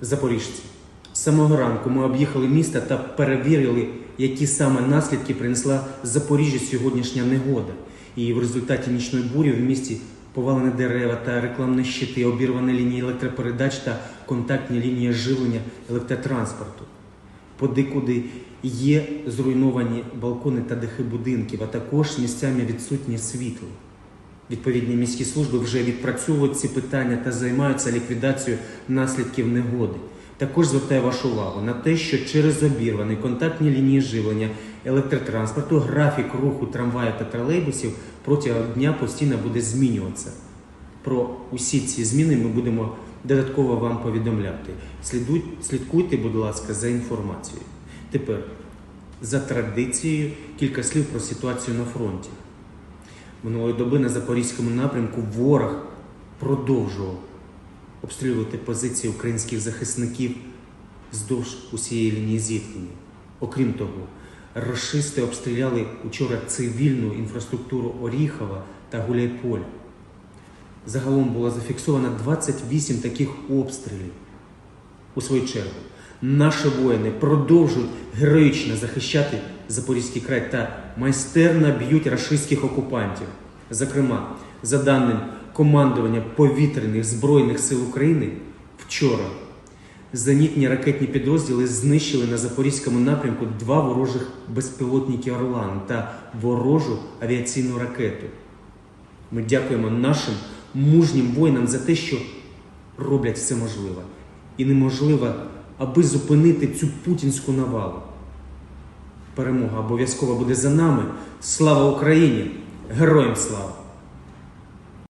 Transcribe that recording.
Запоріжці. З самого ранку ми об'їхали місто та перевірили, які саме наслідки принесла Запоріжжя сьогоднішня негода. І в результаті нічної бурі в місті повалені дерева та рекламні щити, обірвані лінії електропередач та контактні лінії живлення електротранспорту. Подекуди є зруйновані балкони та дахи будинків, а також місцями відсутнє світло. Відповідні міські служби вже відпрацьовують ці питання та займаються ліквідацією наслідків негоди. Також звертаю вашу увагу на те, що через обірвані контактні лінії живлення електротранспорту графік руху трамваїв та тролейбусів протягом дня постійно буде змінюватися. Про усі ці зміни ми будемо додатково вам повідомляти. Слідкуйте, будь ласка, за інформацією. Тепер, за традицією, кілька слів про ситуацію на фронті. Минулої доби на запорізькому напрямку ворог продовжував обстрілювати позиції українських захисників вздовж усієї лінії зіткнення. Окрім того, рашисти обстріляли учора цивільну інфраструктуру Оріхова та Гуляйполя. Загалом було зафіксовано 28 таких обстрілів. У свою чергу, наші воїни продовжують героїчно захищати Запорізький край та майстерно б'ють рашистських окупантів. Зокрема, за даним командування повітряних збройних сил України, вчора зенітні ракетні підрозділи знищили на запорізькому напрямку два ворожих безпілотники Орлан та ворожу авіаційну ракету. Ми дякуємо нашим мужнім воїнам за те, що роблять все можливе і неможлива, аби зупинити цю путінську навалу. Перемога обов'язково буде за нами. Слава Україні! Героям слава!